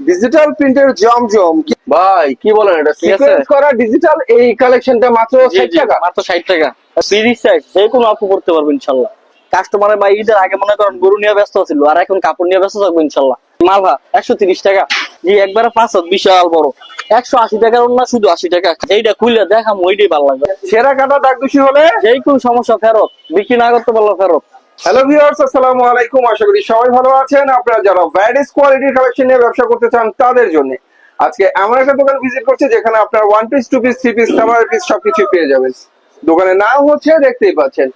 Digital প্রিন্টের জমজম। ভাই কি বলেন এটা? সিকোয়েন্স করা ডিজিটাল এই কালেকশনটা মাত্র 60 টাকা। মাত্র ষাট টাকা। তিরিশ সাইজ যে কোনো আপু করতে পারব ইনশাল্লাহ। কাস্টমারের বা ঈদের আগে মনে করেন গরু নিয়ে ব্যস্ত ছিল আর এখন কাপড় নিয়ে ব্যস্ত থাকব ইনশাল্লাহ। মালভা একশো তিরিশ টাকা। জি একবারে পাঁচ বিশাল বড়। একশো আশি টাকার না শুধু আশি টাকা। এইটা খুললে দেখাম ওইটাই ভালো লাগবে। সেরা কাটা দাগ দোষী হলে? যেই কোন সমস্যা ফেরত। বিক্রি না করতে পারল ফেরত। হ্যালো ভিউয়ার্স আসসালামু আলাইকুম। আশা করি সবাই ভালো আছেন। আপনারা যারা ভ্যারাইটিস কোয়ালিটির কালেকশন নিয়ে ব্যবসা করতে চান তাদের জন্য আজকে এমন একটা দোকান ভিজিট করছে যেখানে আপনার one piece two piece three piece colour piece সবকিছু পেয়ে যাবেন। দোকানের নাম হচ্ছে দেখতেই পাচ্ছেন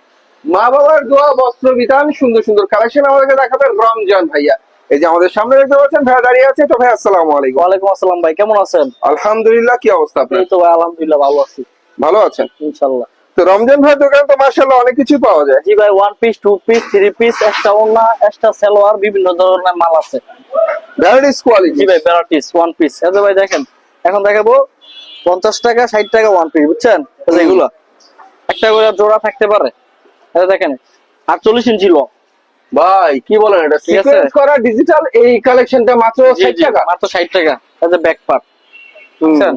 মা বাবার দোয়া বস্ত্র বিধান সুন্দর সুন্দর কালেকশন আমাদেরকে দেখাবেন রমজান ভাইয়া। এই যে আমাদের সামনে দেখতে পাচ্ছেন ভাইয়া দাঁড়িয়ে আছে। তো ভাই আসসালামু আলাইকুম। ওয়ালাইকুম আসসালাম ভাই কেমন আছেন? আলহামদুলিল্লাহ কি অবস্থা আপনার? এই তো ভাই আলহামদুলিল্লাহ ভালো আছি। ভালো আছেন? ইনশাল্লাহ তো রমজান ভাই দোকানে তো মার্শাল্লাহ অনেক কিছু পাওয়া যায়। জি ভাই one piece two piece three piece একটা ওনা একটা সালোয়ার বিভিন্ন ধরনের মাল আছে। ভ্যারাইটিস কোয়ালিটি জি ভাই ভ্যারাইটিস ওয়ান পিস এই ভাই দেখেন এখন দেখাবো পঞ্চাশ টাকা ষাট টাকা ওয়ান পিস বুঝছেন? এগুলো একটা করে জোড়া থাকতে পারে। যে দেখেন আটচল্লিশ ইঞ্চি লং। ভাই কি বলেন এটা ঠিক আছে। সিকোয়েন্স করা ডিজিটাল এই কালেকশনটা মাত্র 60 টাকা। মাত্র ষাট টাকা। এই যে ব্যাক পার্ট বুঝছেন?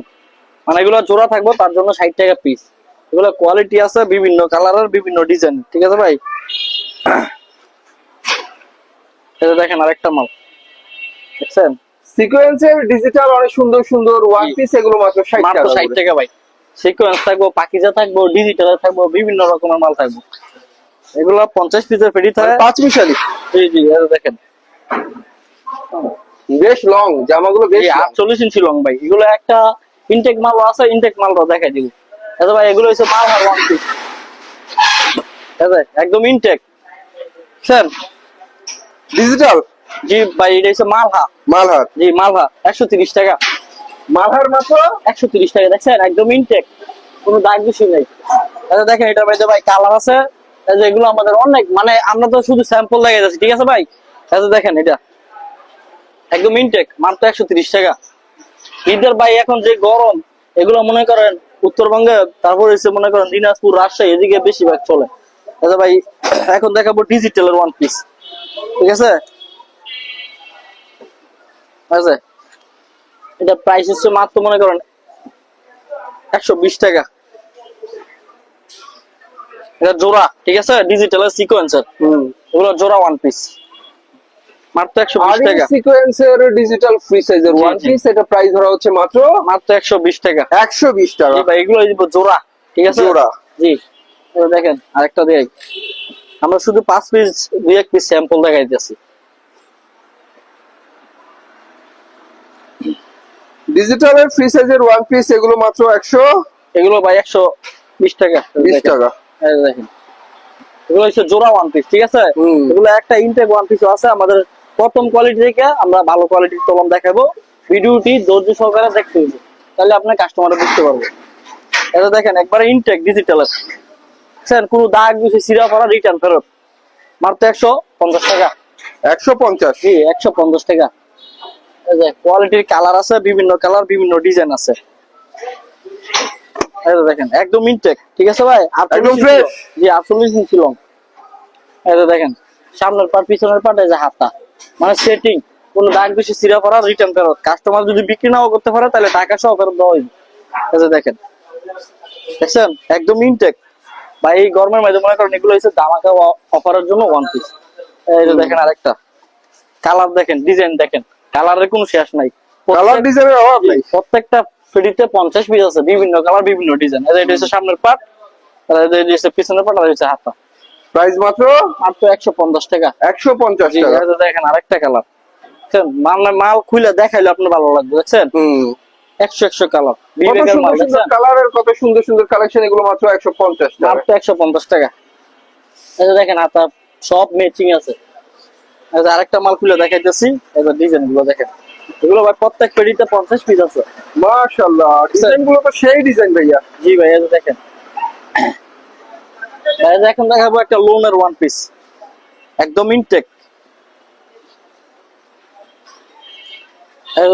মানে এগুলো জোড়া থাকব তার জন্য ষাট টাকা পিস এগুলো কোয়ালিটি আছে বিভিন্ন কালারের বিভিন্ন ডিজাইন ঠিক আছে ভাই? যে দেখেন আরেকটা মাল দেখছেন? সিকোয়েন্সের ডিজিটাল অনেক সুন্দর সুন্দর ওয়ান পিস এগুলো মাত্র 60 টাকা ষাট করে। টাকা ভাই। সিকোয়েন্স থাকব পাকিজা থাকব ডিজিটাল থাকব বিভিন্ন রকমের মাল থাকব। এগুলো পঞ্চাশ পিসের ফেরি মানে থাকে পাঁচ মিশালি জি জি যে দেখেন। বেশ লং জামাগুলো বেশ এই long। আটচল্লিশ ইঞ্চি লং ভাই। এগুলো একটা ইনটেক মাল আছে ইনটেক মালটা দেখাই দিব। আচ্ছা ভাই এগুলো হচ্ছে মাল আর ওয়ান পিস একদম ইনটেক স্যার ডিজিটাল জি ভাই এটা হচ্ছে মালহা জি মালহা একশো তিরিশ টাকা। মালহার মাত্র? একশো তিরিশ টাকা দেখছেন? একদম ইনটেক কোনো দাগ বেশি নেই। আচ্ছা দেখেন এটার মধ্যে ভাই কালার আছে। এগুলো আমাদের অনেক মানে আমরা তো শুধু স্যাম্পল লাগিয়ে যাচ্ছি ঠিক আছে ভাই? আচ্ছা দেখেন এটা। একদম ইনটেক মাত্র একশো তিরিশ টাকা। ঈদের ভাই এখন যে গরম এগুলো মনে করেন উত্তরবঙ্গে তারপর এসে মনে করেন দিনাজপুর রাজশাহী এদিকে বেশিরভাগ চলে। আচ্ছা ভাই এখন দেখাবো ডিজিটালের ওয়ান পিস ঠিক আছে? আচ্ছা এটা প্রাইস হচ্ছে মাত্র মনে করেন একশো বিশ টাকা। এটা জোড়া ঠিক আছে? ডিজিটাল সিকোয়েন্সার হুম। এগুলো জোড়া ওয়ান পিস মাত্র টাকা। সিকোয়েন্সের ডিজিটাল ফ্রি সাইজের ওয়ান পিস এটা প্রাইস ধরা হচ্ছে মাত্র মাত্র একশো বিশ টাকা। 120 টাকা। ভাই এগুলো জোড়া ঠিক আছে? জোড়া। জি দেখেন আরেকটা দেখ আমরা শুধু পাঁচ পিস দুই এক পিস স্যাম্পল দেখাইতেছি। ডিজিটালের ফ্রি সাইজের ওয়ান পিস এগুলো মাত্র 120 এগুলো ভাই একশো বিশ টাকা। দেখেন। টাকা। দেখেন। এগুলো হচ্ছে জোড়া ওয়ান পিস ঠিক আছে। এগুলো একটা ইনটেক ওয়ান পিস আছে আমাদের প্রথম কোয়ালিটি থেকে আমরা ভালো কোয়ালিটির কলম দেখাবো। ভিডিওটি ধৈর্য সহকারে দেখতে হবে। তাহলে আপনার কাস্টমার বুঝতে পারবে। এটা দেখেন একবারে ইনটেক ডিজিটাল স্যার কোনো দাগ বেশি সিরা পড়া রিটার্ন ফেরত। মাত্র একশো পঞ্চাশ টাকা। 150 জি একশো পঞ্চাশ টাকা। এই যে কোয়ালিটির কালার আছে বিভিন্ন কালার বিভিন্ন ডিজাইন আছে। এটা দেখেন একদম ইনটেক ঠিক আছে ভাই? একদম 48 fresh। জি আটচল্লিশ ইঞ্চি লং এই দেখেন সামনের পাট পিছনের পাট এই যে হাতটা মানে সেটিং কোন দাগ বেশি সিরা পড়া রিটার্ন ফেরত। কাস্টমার যদি বিক্রি নাও করতে পারে তাহলে টাকা সহ ফেরত দেওয়া হইবে। দেখেন। দেখছেন? একদম ইনটেক বা এই গরমের মধ্যে মনে করেন এগুলো হচ্ছে দামাকা অফারের জন্য ওয়ান পিস এই যে দেখেন আরেকটা। কালার দেখেন ডিজাইন দেখেন। কালারের কোনো শেষ নাই। কালার ডিজাইনের অভাব নাই। প্রত্যেকটা ফ্রিতে পঞ্চাশ পিস আছে বিভিন্ন কালার বিভিন্ন ডিজাইন এটা হচ্ছে সামনের পাট আর এটা হচ্ছে পিছনের পাট আর হচ্ছে হাতা। প্রাইস মাত্র? মাত্র একশো পঞ্চাশ টাকা। 150 জি, টাকা। দেখেন আরেকটা কালার। মানে মাল খুলে দেখাইলে আপনার ভালো লাগবে দেখছেন? হুম। একশো একশো কালার। মাল কালারের কত সুন্দর সুন্দর কালেকশন এগুলো মাত্র 150 টাকা। মাত্র একশো পঞ্চাশ টাকা। যে দেখেন হাতা সব ম্যাচিং আছে। আরেকটা মাল খুলে দেখাইতেছি। এবার ডিজাইনগুলো দেখেন। এগুলো ভাই প্রত্যেক পেডিতে পঞ্চাশ পিস আছে। মাশাআল্লাহ ডিজাইনগুলো তো সেই ডিজাইন ভাইয়া। জি ভাই যে দেখেন। এখন দেখাবো একটা লোনের ওয়ান পিস একদম ইনটেক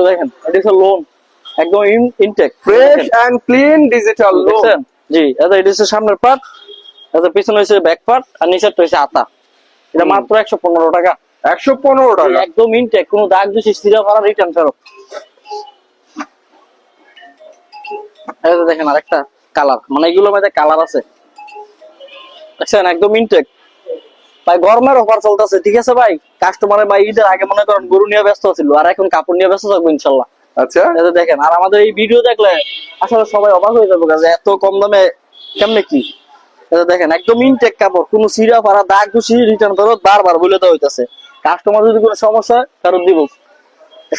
দেখেন এটা হচ্ছে লোন একদম intact fresh and clean digital লো দেখছেন? জি এটা এটা হচ্ছে সামনের পার্ট এটা পিছনে হচ্ছে ব্যাক পার্ট আর নিচেরটা হচ্ছে আতা। এটা মাত্র একশো পনেরো টাকা। একশো পনেরো টাকা। একদম ইনটেক কোনো দাগ দোষী সিরা ফারা রিটার্ন ফেরত। দেখেন আরেকটা কালার মানে এগুলোর মধ্যে কালার আছে। দেখছেন একদম ইনটেক ভাই গরমের অফার চলতেছে ঠিক আছে ভাই? কাস্টমারের ভাই ঈদের আগে মনে করেন গরু নিয়ে ব্যস্ত ছিল আর এখন কাপড় নিয়ে ব্যস্ত থাকব ইনশাল্লাহ। আচ্ছা। যে দেখেন আর আমাদের এই ভিডিও দেখলে আসলে সবাই অবাক হয়ে যাবে যে এত কম দামে কেমনে কি? যে দেখেন একদম ইনটেক কাপড় কোনো সিরা দাগ রিটার্ন ফেরত বারবার বলে দেওয়া হইতাছে। কাস্টমার যদি কোনো সমস্যা হয় ফেরত দিব।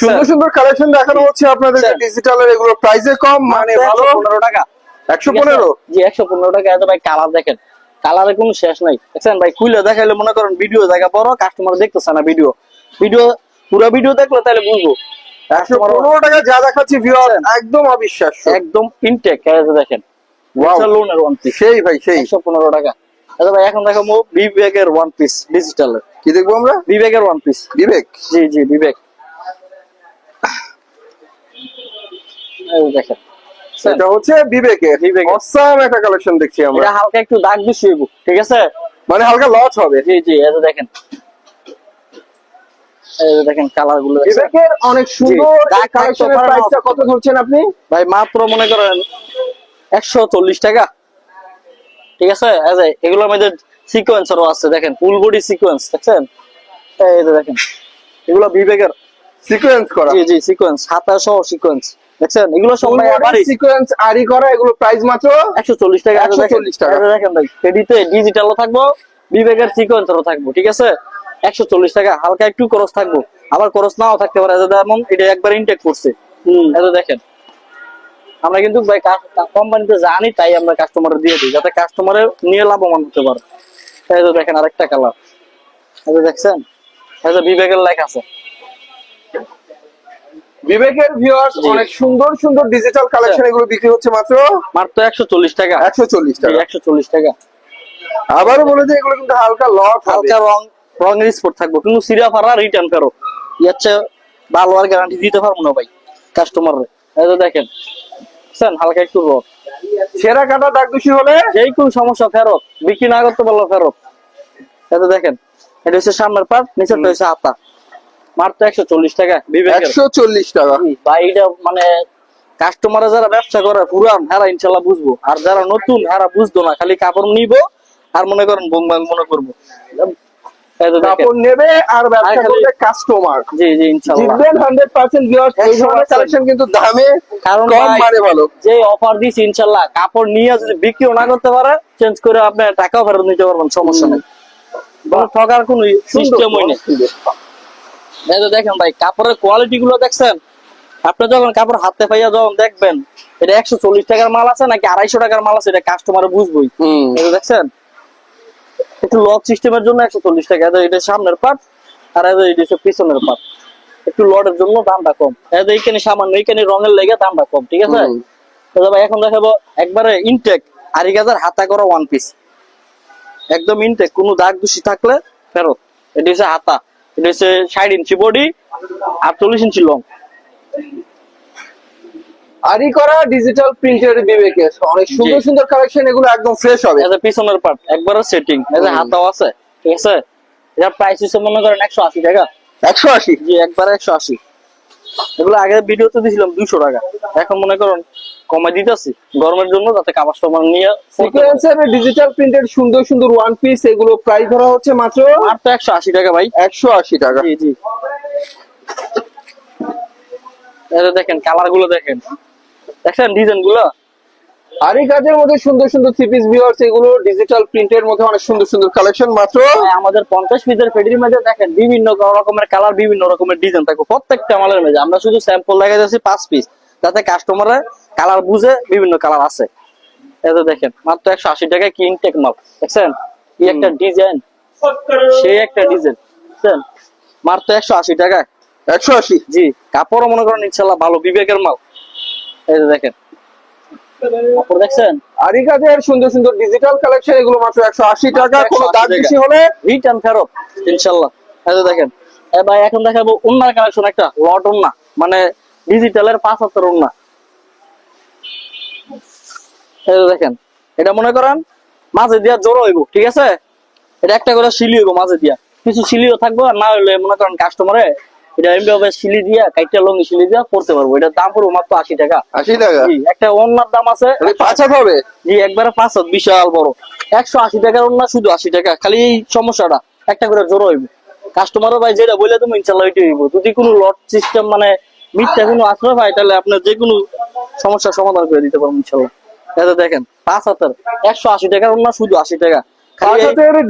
সুন্দর সুন্দর কালেকশন দেখানো হচ্ছে আপনাদের। ডিজিটালের এগুলো প্রাইসে কম মানে ভালো। পনেরো টাকা। একশো ঠিক আছে? পনেরো? জি একশো পনেরো টাকা। এত ভাই কালার দেখেন। কালারে কোনো শেষ নাই। দেখছেন ভাই খুলে দেখাইলে মনে করেন ভিডিও দেখা বড় কাস্টমার দেখতেছে না ভিডিও ভিডিও পুরো ভিডিও দেখলে তাহলে বুঝব। পনেরো টাকা যা দেখাচ্ছি একদম অবিশ্বাস্য। একদম ইনটেক দেখেন. লোনের ওয়ান পিস সেই ভাই সেই। একশো পনেরো টাকা। আচ্ছা ভাই এখন দেখাবো বিবেকের ওয়ান পিস ডিজিটালের কি দেখব আমরা? বিবেকের ওয়ান পিস বিবেক? জি জি বিবেক। দেখেন। এটা হচ্ছে বিবেকের। অসাম একটা কালেকশন দেখছি আমরা। এটা হালকা একটু দাগ বেশি ঠিক আছে? মানে হালকা হবে। জি জি এই দেখেন। দেখেন কালারগুলো বিবেকের অনেক সুন্দর কালেকশনের থাকতে পারে না। প্রাইসটা কত ধরছেন আপনি? ভাই মাত্র মনে করেন একশো চল্লিশ টাকা। ঠিক আছে? এই এগুলোর মধ্যে সিকোয়েন্সারও আছে দেখেন ফুল বডি সিকোয়েন্স দেখছেন? এই যে দেখেন এগুলো বিবেকের সিকোয়েন্স করা। জি জি সিকোয়েন্স হাতা সহ সিকোয়েন্স দেখছেন? এগুলো সব ভাই আবারই সিকোয়েন্স আরি করা এগুলো প্রাইস মাত্র একশো চল্লিশ টাকা। এই যে দেখেন, 140 টাকা। দেখেন ভাই এডিতে ডিজিটালও থাকব বিবেকের সিকোয়েন্সারও থাকব ঠিক আছে? একশো চল্লিশ টাকা হালকা একটু খরচ থাকব। আবার খরচ নাও থাকতে পারে যে যেমন এটা একবার ইনটেক করছে। এই যে দেখেন আমরা কিন্তু ভাই কোম্পানিতে জানি তাই আমরা কাস্টমার দিয়ে দিই যাতে কাস্টমারের নিয়ে লাভবান হতে পারে। এই যে দেখেন আরেকটা কালার এই যে দেখছেন? এই যে বিবেকের লেখা আছে। বিবেকের ভিউয়ার্স অনেক সুন্দর সুন্দর ডিজিটাল কালেকশন এগুলো বিক্রি হচ্ছে মাত্র? মাত্র একশো চল্লিশ টাকা। একশো চল্লিশ টাকা। একশো চল্লিশ টাকা। আবারও বলে দিই এগুলো কিন্তু হালকা হবে। হালকা রং রঙের স্পট থাকব। কিন্তু সিরা ফারা রিটার্ন ফেরো ইয়াচ্ছে ভালো আর গ্যারান্টি দিতে পারব না ভাই কাস্টমার এই দেখেন। বুঝছেন হালকা একটু রং। সেরা কাটা দাগ দূষি হলে? যেই কোন সমস্যা ফেরত। বিক্রি না করতে পারল ফেরত। এই দেখেন এটা হচ্ছে সামনের পার্ট নিচেরটা হচ্ছে হাতা। মাত্র একশো চল্লিশ টাকা একশো চল্লিশ টাকা। ভাই এটা মানে কাস্টমারে যারা ব্যবসা করে পুরান হারা ইনশাল্লাহ বুঝব। আর যারা নতুন হারা বুঝতো না খালি কাপড় নিবো আর মনে করেন বোম মনে করব। এই যে দেখেন। কাপড় নেবে আর ব্যবসা করবে কাস্টমার জি জি ইনশাল্লাহ। জিতবেন হান্ড্রেড পার্সেন্ট ভিউয়ার্স এই ধরনের কালেকশন কিন্তু দামে কারণ কম মানে ভালো। যে অফার দিছি ইনশাল্লাহ কাপড় নিয়ে যদি বিক্রিও না করতে পারে চেঞ্জ করে আপনি টাকাও ফেরত নিতে পারবেন সমস্যা নেই। ঠকার কোনো সিস্টেমই নেই। এই যে দেখেন ভাই কাপড়ের কোয়ালিটি গুলো দেখছেন? আপনি যখন কাপড় হাতে পাইয়া যখন দেখবেন এটা একশো চল্লিশ টাকার মাল আছে নাকি আড়াইশো টাকার মাল আছে এটা কাস্টমার বুঝবই। যে দেখছেন? একটু লক সিস্টেমের জন্য একশো চল্লিশ টাকা। এটা সামনের পার্ট আর এটা হচ্ছে পিছনের পার্ট একটু লডের জন্য দামটা কম। এইখানে সামান্য এইখানে রঙের লেগে দামটা কম ঠিক আছে? ভাই এখন দেখাবো একবারে ইনটেক আড়ি গাজার হাতা করা ওয়ান পিস একদম ইনটেক কোনো দাগ দূষি থাকলে ফেরত। এটা হচ্ছে হাতা। এটা হচ্ছে ষাট ইঞ্চি বডি আটচল্লিশ ইঞ্চি লং আরি করা ডিজিটাল প্রিন্টের অনেক সুন্দর সুন্দর কালেকশন এগুলো একদম ফ্রেশ হবে। পিছনের পার্ট একবারও সেটিং। হাতাও আছে ঠিক আছে? এটা প্রাইস হিসেবে মনে করেন একশো আশি টাকা। একশো আশি? জি একবার একশো আশি। এগুলো আগে ভিডিওতে দিয়েছিলাম দুশো টাকা। এখন মনে করেন কমাই দিতেছি গরমের জন্য যাতে কাস্টমার নিয়ে সিকোয়েন্সের ডিজিটাল প্রিন্টের সুন্দর সুন্দর ওয়ান পিস এগুলো প্রাইস ধরা হচ্ছে মাত্র মাত্র একশো আশি টাকা ভাই। একশো আশি টাকা। জি জি। দেখেন কালারগুলো দেখেন। দেখছেন ডিজাইনগুলো? আরি কাজের মধ্যে সুন্দর সুন্দর থ্রি পিস ভিউয়ার্স এগুলো ডিজিটাল প্রিন্টের মধ্যে অনেক সুন্দর সুন্দর কালেকশন মাত্র আমাদের পঞ্চাশ পিসের ফেডির মধ্যে দেখেন বিভিন্ন রকমের কালার বিভিন্ন রকমের ডিজাইন থাকবে। প্রত্যেকটা মালের মধ্যে। আমরা শুধু স্যাম্পল দেখা যাচ্ছি পাঁচ পিস যাতে কাস্টমারে কালার বুঝে বিভিন্ন কালার আছে। এই যে দেখেন মাত্র একশো আশি টাকায় কিং টেক মাল। দেখছেন? কি একটা ডিজাইন সেই একটা ডিজাইন বুঝছেন মাত্র একশো আশি টাকায়। একশো আশি? জি। কাপড়ও মনে করেন ইনশাল্লাহ ভালো বিবেকের মাল। এই দেখেন। দেখছেন? আরি কাজের সুন্দর সুন্দর ডিজিটাল কালেকশন এগুলো মাত্র একশো আশি টাকা কোনো দাগ বেশি হলে রিটার্ন ফেরত ইনশাল্লাহ। এই দেখেন ভাই এখন দেখাবো উন্নার কালেকশন একটা লট উন্না মানে ডিজিটালের পাঁচ হাতের উন্না। এই দেখেন এটা মনে করেন মাঝে দিয়া জোর হইব ঠিক আছে? এটা একটা করে শিলি হইব মাঝে দিয়া। কিছু শিলিও থাকব আর না হলে মনে করেন কাস্টমারে এটা এমনি ভাবে সিলি দিয়া কাইটা লঙ্গি সিলি দিয়া পড়তে পারব। এটার দাম পড়ব মাত্র আশি টাকা। আশি টাকা? একটা অন্যার দাম আছে। মানে পাঁচ হাত হবে? জি একবারে পাঁচ হাত বিশাল বড়। একশো আশি টাকার অন্য শুধু আশি টাকা খালি এই সমস্যাটা একটা করে জোর হইবে। কাস্টমারও ভাই যেটা বলে তুমি ইনশাল্লাহ ওইটাই হইব। যদি কোনো লট সিস্টেম মানে মিথ্যা কোনো আশ্রয় পায় তাহলে আপনার যে কোনো সমস্যার সমাধান করে দিতে পারব ইনশাল্লাহ। এটা দেখেন পাঁচ হাতের একশো আশি টাকার অন্য শুধু আশি টাকা।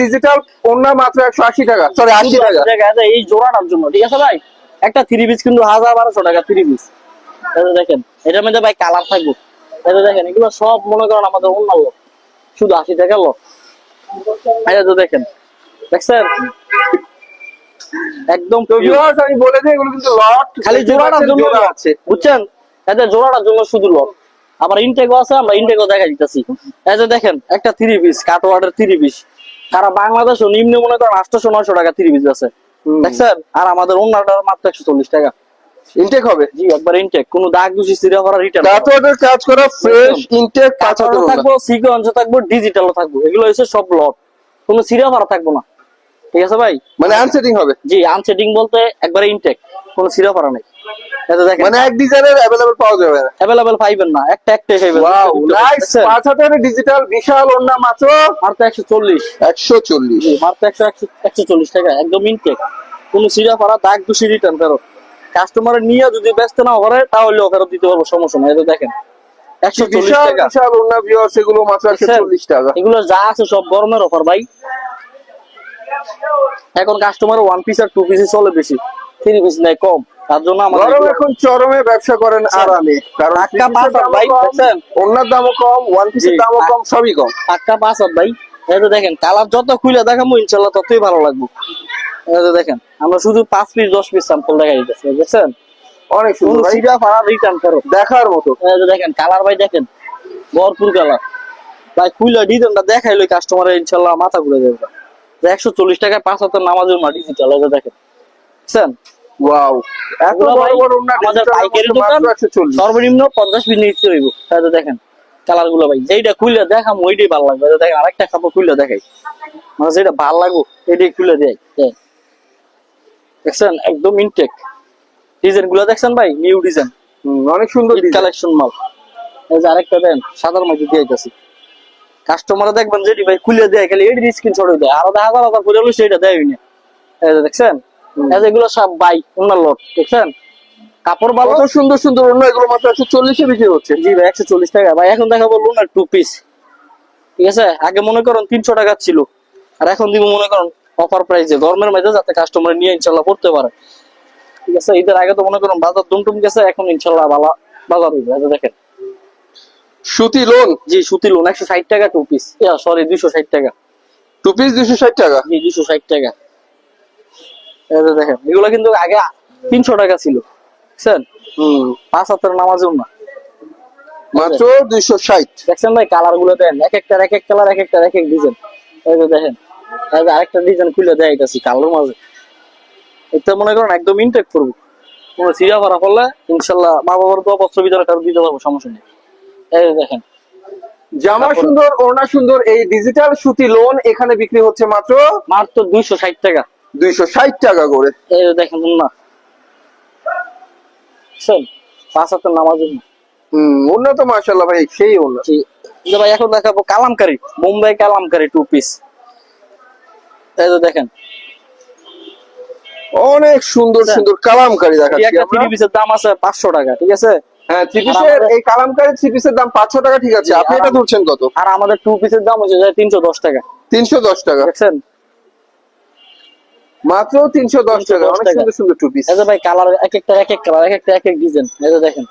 ডিজিটাল ওনা মাত্র একশো আশি টাকা। সরি আশি টাকা। এই জোড়াটার জন্য ঠিক আছে ভাই? একটা থ্রি পিস কিন্তু হাজার বারোশো টাকা থ্রি পিস দেখেন এটার মধ্যে ভাই কালার থাকব। এটা দেখেন এগুলো সব মনে করেন আমাদের অন্য লোক শুধু আশি টাকা লোক এটা তো দেখেন দেখছেন? একদম আমি বলে দিই এগুলো কিন্তু লট খালি জোড়াটার জন্য আছে। বুঝছেন? এতে জোড়াটার জন্য শুধু লট আবার ইনটেকও আছে আমরা ইনটেকও দেখা দিতেছি। এই যে দেখেন একটা থ্রি পিস কাটোয়ার্ডের থ্রি পিস সারা বাংলাদেশ নিম্ন মনে করেন আটশো নয়শো টাকা থ্রি পিস আছে। দেখছেন? আর আমাদের মাত্র একশো চল্লিশ টাকা। ইনটেক হবে? জি একবার ইনটেক কোনো দাগ দুষি সিরিয়া করা রিটার্ন কাটোয়ারের কাজ করা ফ্রেশ ইনটেক। থাকব সিকোয়েন্স থাকব ডিজিটালও থাকব। এগুলো হচ্ছে সব লট কোনো সিরিয়া করা থাকব না। ঠিক আছে ভাই? মানে আনসেটিং হবে? জি আনসেটিং বলতে একবারে ইনটেক কোনো সিরিয়া করা নেই। মানে এক ডিজাইনের অ্যাভেলেবল পাওয়া যাবে। না অ্যাভেলেবল পাইবেন না একটা একটাই পাইবেন ওয়াও নাইস পাঁচ ডিজিটাল বিশাল ওড়না মাত্র মাত্র একশো চল্লিশ। একশো চল্লিশ। মাত্র একশো একশো একশো চল্লিশ টাকা একদম ইনটেক কোনো সিরিয়া করা দাগ দুষি রিটার্ন ফেরত। কাস্টমারের নিয়ে যদি ব্যস্ত না করে তাহলে ফেরত দিতে পারব সমস্যা নাই। এটা দেখেন একশো চল্লিশ টাকা। বিশাল ওড়না ভিউয়ার্স এগুলো মাত্র টাকা। যা আছে সব গরমের অফার ভাই। এখন কাস্টমার ওয়ান পিস আর টু পিস চলে বেশি। থ্রি পিস নাই কম। তার জন্য আমাদের গরম এখন চরমে ব্যবসা করেন আরামে। কারণ এর পাঁচ ভাই, দেখছেন? ওড়নার দামও কম ওয়ান পিসের দামও কম সবই কম। পাক্কা পাঁচ ভাই এই তো দেখেন কালার যত খুলে দেখাবো ইনশাল্লাহ ততই ভালো লাগবে। এই তো দেখেন আমরা শুধু পাঁচ পিস দশ পিস স্যাম্পল দিতেছি দেখছেন অনেক সুন্দর সিরা ফাড়া রিটার্ন ফেরত দেখার মতো। এই যে দেখেন কালার ভাই দেখেন ভরপুর কালার। ভাই খুলে ডিজাইনটা দেখাইলো কাস্টমারের ইনশাল্লাহ মাথা ঘুরে যাবে। একশো চল্লিশ টাকায় পাঁচ হাজার নামাজের মা ডিজিটাল এই যে দেখেন বুঝছেন? ওয়াও এত বড় বড় ওড়না আমাদের পাইকারি দোকান মাত্র একশো চল্লিশ। সর্বনিম্ন পঞ্চাশ পিস নিচে হইব তাই তো দেখেন কালারগুলো ভাই যেইটা খুলে দেখাম ওইটাই ভালো লাগবে। দেখেন আরেকটা কাপড় খুলে দেখাই। মানে যেটা ভালো লাগো এটাই খুলে দেয় দেয়। দেখছেন একদম ইনটেক ডিজাইনগুলো দেখছেন ভাই নিউ ডিজাইন অনেক সুন্দর কালেকশন মাল। এই যে আরেকটা দেন সাদার মধ্যে দিয়ে যাচ্ছি কাস্টমার দেখবেন যেটি ভাই খুলে দেয় খালি এটি স্ক্রিনশট দেয়। আর হাজার হাজার করে সেটা দেয় না এই দেখছেন এগুলো সব বাই অন্য লট দেখছেন? কাপড় ভালো? কত সুন্দর সুন্দর ওড়না এগুলো মাত্র একশো চল্লিশে বিক্রি হচ্ছে। জি ভাই একশো চল্লিশ টাকা। ভাই এখন দেখাবো লুনার টু পিস ঠিক আছে? আগে মনে করুন তিনশো টাকা ছিল। আর এখন দিব মনে করুন অফার প্রাইসে গরমের মধ্যে যাতে কাস্টমার নিয়ে ইনশাল্লাহ পড়তে পারে। ঠিক আছে? ঈদের আগে তো মনে করুন বাজার দুমটুম গেছে এখন ইনশাল্লাহ ভালো বাজার হইবে। দেখেন। সুতি লোন জি সুতি লোন একশো ষাট টাকা টু পিস সরি দুইশো ষাট টাকা। টু পিস দুশো ষাট টাকা? জি দুইশো ষাট টাকা। দেখেন এগুলো কিন্তু আগে তিনশো টাকা ছিল বুঝছেন? হুম। পাঁচ হাতের নামাজও না মাত্র দুইশো ষাট। দেখছেন ভাই কালারগুলো দেন এক একটার এক এক কালার এক একটার এক এক ডিজাইন। এই যে দেখেন আরেকটা ডিজাইন খুলে দেয় কালোর মাঝে। এটা মনে করেন একদম ইনটেক করব। কোনো সিরিয়া করা করলে ইনশাল্লাহ মা বাবার তো বস্ত্র ভিতরে কারও দিতে পারব সমস্যা নেই। এই যে দেখেন। জামা সুন্দর ওড়না সুন্দর এই ডিজিটাল সুতি লোন এখানে বিক্রি হচ্ছে মাত্র মাত্র দুইশো ষাট টাকা। দুইশো ষাট টাকা করে। এই দেখেন না। বুঝছেন পাঁচ হাতের নামাজ হম ওড়না তো ভাই সেই ওড়না। ভাই এখন দেখাবো কালামকারি বোম্বাই কালামকারি টু পিস এই যে দেখেন। অনেক সুন্দর আচ্ছা। সুন্দর কালামকারি দেখাচ্ছি একটা থ্রি পিসের দাম আছে পাঁচশো টাকা ঠিক আছে? হ্যাঁ থ্রি পিসের আমাদের- এই কালামকারি থ্রি পিসের দাম পাঁচশো টাকা ঠিক আছে। আপনি এটা ধরছেন কত? আর আমাদের টু পিসের দাম হচ্ছে তিনশো দশ টাকা। তিনশো দশ টাকা। দেখছেন? মাত্র তিনশো দশ 310 টাকা অনেক সুন্দর সুন্দর টু পিস ভাই কালার এক একটা এক এক কালার এক একটা এক এক ডিজাইন এই যে দেখেন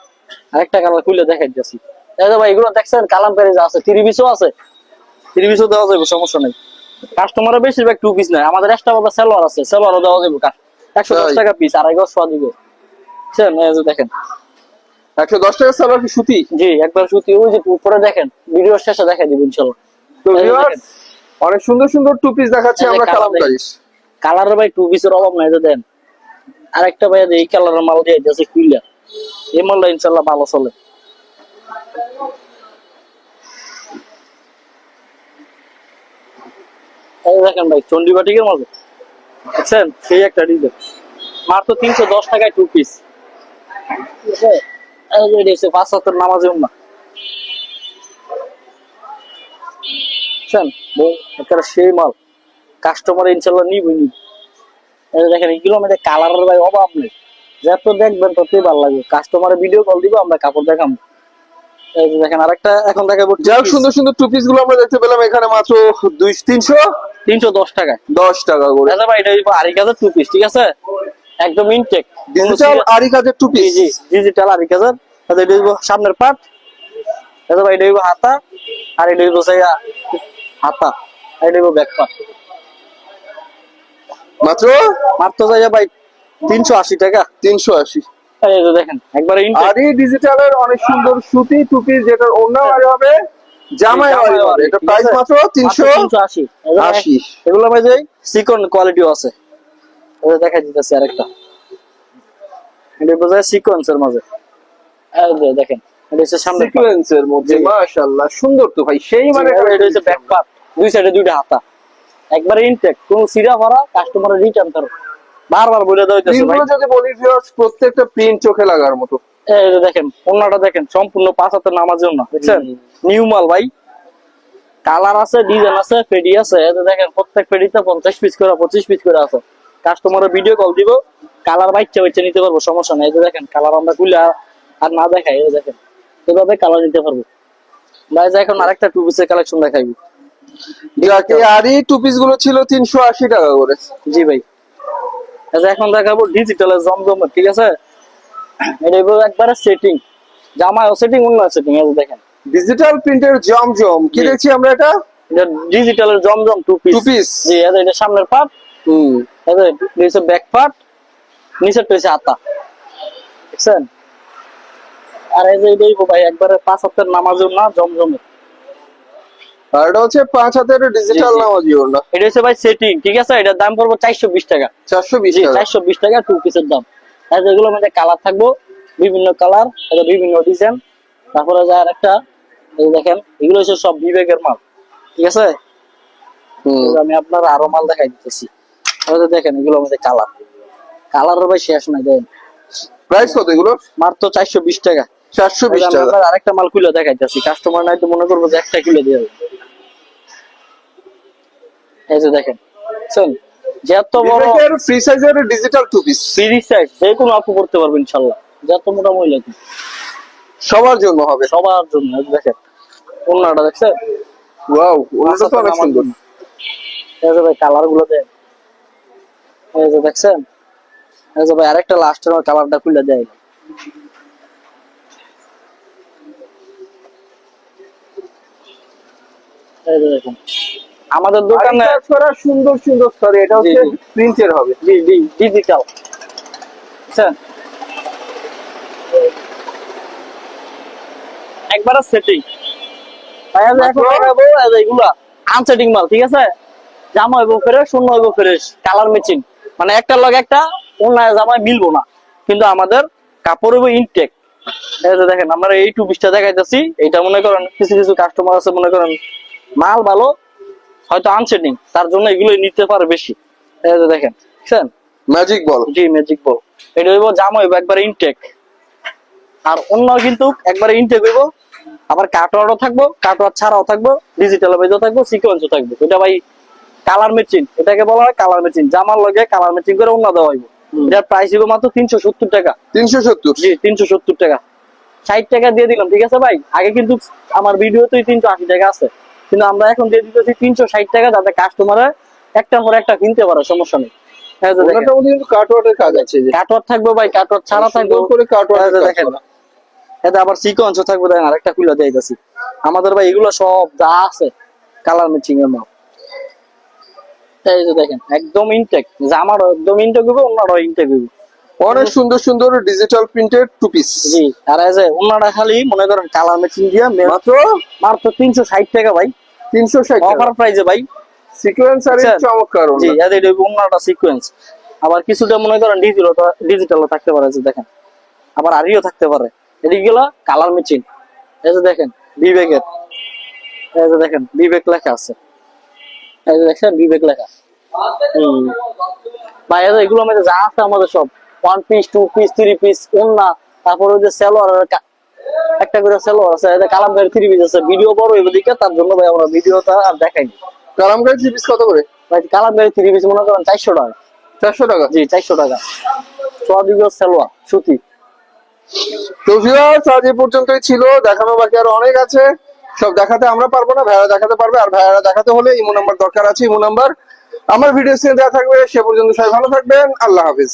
আরেকটা কালার খুলে দেখাই যাচ্ছি এই যে ভাই এগুলো দেখছেন? কালাম পেরে যা আছে পিসও আছে। পিসও দেওয়া যাবে সমস্যা নেই। কাস্টমারের বেশিরভাগ টু পিস নেয় আমাদের বাবা সেলোয়ার আছে সেলোয়ারও দেওয়া যাবে একশো দশ টাকা পিস আড়াই গজ সোয়া দিবে। বুঝছেন? এই যে দেখেন। একশো দশ টাকা সালোয়ার কি সুতি? জি একবার সুতি ওই যে উপরে দেখেন ভিডিও শেষে দেখাই দিব তো দেখেন। অনেক সুন্দর সুন্দর টু পিস দেখাচ্ছি আমরা কালামকারি। কালারের ভাই টু পিসের অভাব নাই যে দেন। আরেকটা ভাই এই কালারের মাল দিয়ে যাচ্ছে কুইলা এই মালটা ইনশাল্লাহ ভালো চলে। দেখেন ভাই চন্ডি মাঝে দেখছেন? সেই একটা ডিজাইন। মাত্র তিনশো দশ টাকায় টু পিস পাঁচ হাতের নামাজে না বুঝছেন একটা সেই মাল। কাস্টমার ইনশাল্লাহ নিবই নি এই দেখেন এগুলো আমাদের কালারের ভাই অভাব নেই। যত দেখবেন ততই ভালো লাগবে। কাস্টমারের ভিডিও কল দিব আমরা কাপড় দেখাবো। যে দেখেন আরেকটা এখন দেখাবো যাই সুন্দর সুন্দর টু পিসগুলো আমরা দেখতে পেলাম। এখানে মাত্র দুই তিনশো? তিনশো দশ টাকায় দশ টাকা করে। দাদা ভাই এটা হইবো আড়াই হাজার টু পিস ঠিক আছে? একদম ইনটেক ডিজিটাল আরি কাজের টু পিস জি ডিজিটাল হাজার দাদা এটা হইবো সামনের পার্ট দাদা ভাই এটা হইবো হাতা। আর এটা সাইয়া হাতা। আর এটা হইবো ব্যাক পার্ট মাত্র? মাত্র ভাই তিনশো আশি টাকা। তিনশো আশি। এই দেখেন একবারে ইনটেক আরি ডিজিটালের অনেক সুন্দর সুতি টু পিস যেটার অন্য হবে জামাই হবে। এটা প্রাইস মাত্র তিনশো আশি। আশি। এগুলো ভাই যে সিকন কোয়ালিটিও আছে। ওটা দেখা দিতেছে আরেকটা। এটা বোঝায় সিকোয়েন্সের মাঝে। দেখেন এটা হচ্ছে সামনে সিকোয়েন্সের মধ্যে মাশাআল্লাহ সুন্দর তো ভাই। সেই মানে এটা হচ্ছে ব্যাক পার্ট দুই সাইডে দুইটা হাতা। একবারে ইনটেক কোন সিরা ভরা কাস্টমারের রিটার্ন করো বারবার বলে দেওয়া হইতেছে ভাই। যদি বলি ভিউয়ার্স প্রত্যেকটা প্রিন্ট চোখে লাগার মতো। এই যে দেখেন অন্যটা দেখেন সম্পূর্ণ পাঁচ হাতের নামাজের না দেখছেন নিউ মাল ভাই। কালার আছে ডিজাইন আছে পেডি আছে। এই যে দেখেন প্রত্যেক পেডিতে পঞ্চাশ পিস করে পঁচিশ পিস করে আছে। কাস্টমারের ভিডিও কল দিব কালার বাচ্চা বাচ্চা নিতে পারব সমস্যা নাই। এই যে দেখেন কালার আমরা খুলে আর- না দেখাই এই দেখেন। এভাবে কালার নিতে পারব। ভাই যে এখন আরেকটা টু পিসের কালেকশন দেখাইবি। টু পিসগুলো ছিল তিনশো আশি টাকা করে। জি ভাই। আচ্ছা এখন দেখাবো ডিজিটালের জমজম ঠিক আছে? এটা একবারে সেটিং জামায় সেটিং অন্য সেটিং যে দেখেন। ডিজিটাল প্রিন্টের জমজম। কি দেখছি আমরা এটা? এটা ডিজিটালের জমজম টু পিস টু পিস জি এটা এটা সামনের পার্ট হুম। এটা হচ্ছে ব্যাক পার্ট নিচের হচ্ছে আতা। দেখছেন? আর এই যে ভাই একবারে পাঁচ হাতের নামাজের না জমজমের আর এটা হচ্ছে পাঁচ হাতের ডিজিটাল জি, জি। এটা হচ্ছে ভাই সেটিং ঠিক আছে? এটার দাম পড়ব চারশো বিশ টাকা। চারশো বিশ চারশো বিশ টাকা টু পিসের দাম। আর যেগুলো মধ্যে কালার থাকব বিভিন্ন কালার এটা বিভিন্ন ডিজাইন তারপরে যে আর একটা এই দেখেন এগুলো হচ্ছে সব বিবেকের মাল ঠিক আছে? আমি আপনার আরও মাল দেখাই দিতেছি। দেখেন এগুলো মধ্যে কালার কালার ভাই শেষ নাই দেন। প্রাইস কত এগুলো? মাত্র চারশো বিশ টাকা। চারশো বিশ টাকা। আরেকটা মাল খুলে দেখাইতেছি কাস্টমার নাই তো মনে করব যে একটা কিলো দিয়ে এই যে দেখেন শুন যত বড় ফ্রি সাইজের digital two piece free size যে কোনো আপু করতে পারবে ইনশাল্লাহ। যত মোটা মহিলা তুমি। সবার জন্য হবে। সবার জন্য দেখেন অন্যটা দেখছেন? ওয়াও ওটা তো অনেক সুন্দর। এই যে ভাই কালারগুলো দেন। এই যে দেখছেন? এই যে ভাই আরেকটা লাস্টের কালারটা খুলে দেয়। এই যে দেখেন। আমাদের দোকানে ছড়া সুন্দর সুন্দর সরি এটা হচ্ছে। প্রিন্টের হবে। জি জি ডিজিটাল বুঝছেন একবার সেটিং আজ এখন দেখাবো এগুলা আনসেটিং মাল ঠিক আছে? জামা হইব ফ্রেশ শূন্য হইব ফ্রেশ কালার ম্যাচিং মানে একটা লগে একটা অন্য জামায় মিলবো না। কিন্তু আমাদের কাপড় হইব ইনটেক দেখেন আমরা এই টু পিসটা দেখাইতেছি। এটা মনে করেন কিছু কিছু কাস্টমার আছে মনে করেন মাল ভালো হয়তো আনসেটিং তার জন্য এগুলো নিতে পারে বেশি। দেখেন বুঝছেন? ম্যাজিক বল জি ম্যাজিক বল এটা হইব জাম হইব একবার ইনটেক আর অন্য কিন্তু একবার ইনটেক হইব আবার কাটোয়ারও থাকব কাটোয়ার ছাড়াও থাকব ডিজিটাল বেজও থাকব সিকোয়েন্সও থাকব। এটা ভাই কালার মেচিন এটাকে বলা হয় কালার মেচিন জামার লগে কালার মেচিন করে অন্য দেওয়া হইব এটার প্রাইস হইব মাত্র তিনশো সত্তর টাকা। তিনশো সত্তর। জি তিনশো সত্তর টাকা। ষাট টাকা দিয়ে দিলাম ঠিক আছে ভাই? আগে কিন্তু আমার ভিডিওতেই তিনশো আশি টাকা আছে। কিন্তু আমরা এখন দিয়ে দিতেছি তিনশো ষাট টাকা যাতে কাস্টমার একটা পর একটা কিনতে পারে সমস্যা নেই। এই যে দেখেন। ওটার মধ্যে কিন্তু কাটওয়ার্টের কাজ আছে কাটওয়ার থাকবে ভাই কাটওয়ার ছাড়া থাকবে। করে কাটওয়ার্টের দেখেন। এটা আবার সিকোয়েন্সও থাকবে দেখেন আরেকটা খুলে দিয়েছি আমাদের ভাই এগুলো সব যা আছে কালার ম্যাচিং এর মাল। এই যে দেখেন একদম ইনটেক জামার একদম ইনটেক হবে ওনারও ইনটেক হবে অনেক সুন্দর সুন্দর ডিজিটাল প্রিন্টের টু পিস জি আর এই যে ওনারা খালি মনে করেন কালার ম্যাচিং দিয়ে মাত্র? মাত্র তিনশো ষাট টাকা ভাই। তিনশো ষাট অফার প্রাইজে ভাই। সিকোয়েন্স আর। চমৎকার জি। এদের ওনারটা সিকোয়েন্স আবার কিছুটা মনে করেন ডিজিটাল ডিজিটালও থাকতে পারে যে দেখেন। আবার আরিও থাকতে পারে। এদিকগুলো কালার মেচিন এই যে দেখেন বিবেকের। এই যে দেখেন বিবেক লেখা আছে। এই যে দেখছেন বিবেক লেখা। হুম। ভাই এগুলো আমাদের যা আছে আমাদের সব। One piece two piece three piece ওন্না তারপরে ওই যে সেলোয়ার একটা করে সেলোয়ার আছে এটা কালামকারী থ্রি পিস আছে। ভিডিও বড় হইব দিকে তার জন্য ভাই আমরা ভিডিওটা আর দেখাই কালামকারী থ্রি পিস কত করে? ভাই কালামকারী থ্রি পিস মনে করেন চারশো টাকা। চারশো টাকা? জি চারশো টাকা। সোয়াদিগ সেলোয়ার সুতি। তো ভিউয়ার্স আজ এই পর্যন্তই ছিল। দেখানো বাকি আরও অনেক আছে। সব দেখাতে আমরা পারব না ভাইয়ারা দেখাতে পারবে। আর ভাইয়ারা দেখাতে হলে ইমো নাম্বার দরকার আছে ইমো নাম্বার। আমার ভিডিও স্ক্রিনে দেওয়া থাকবে সে পর্যন্ত সবাই ভালো থাকবেন। আল্লাহ হাফিজ।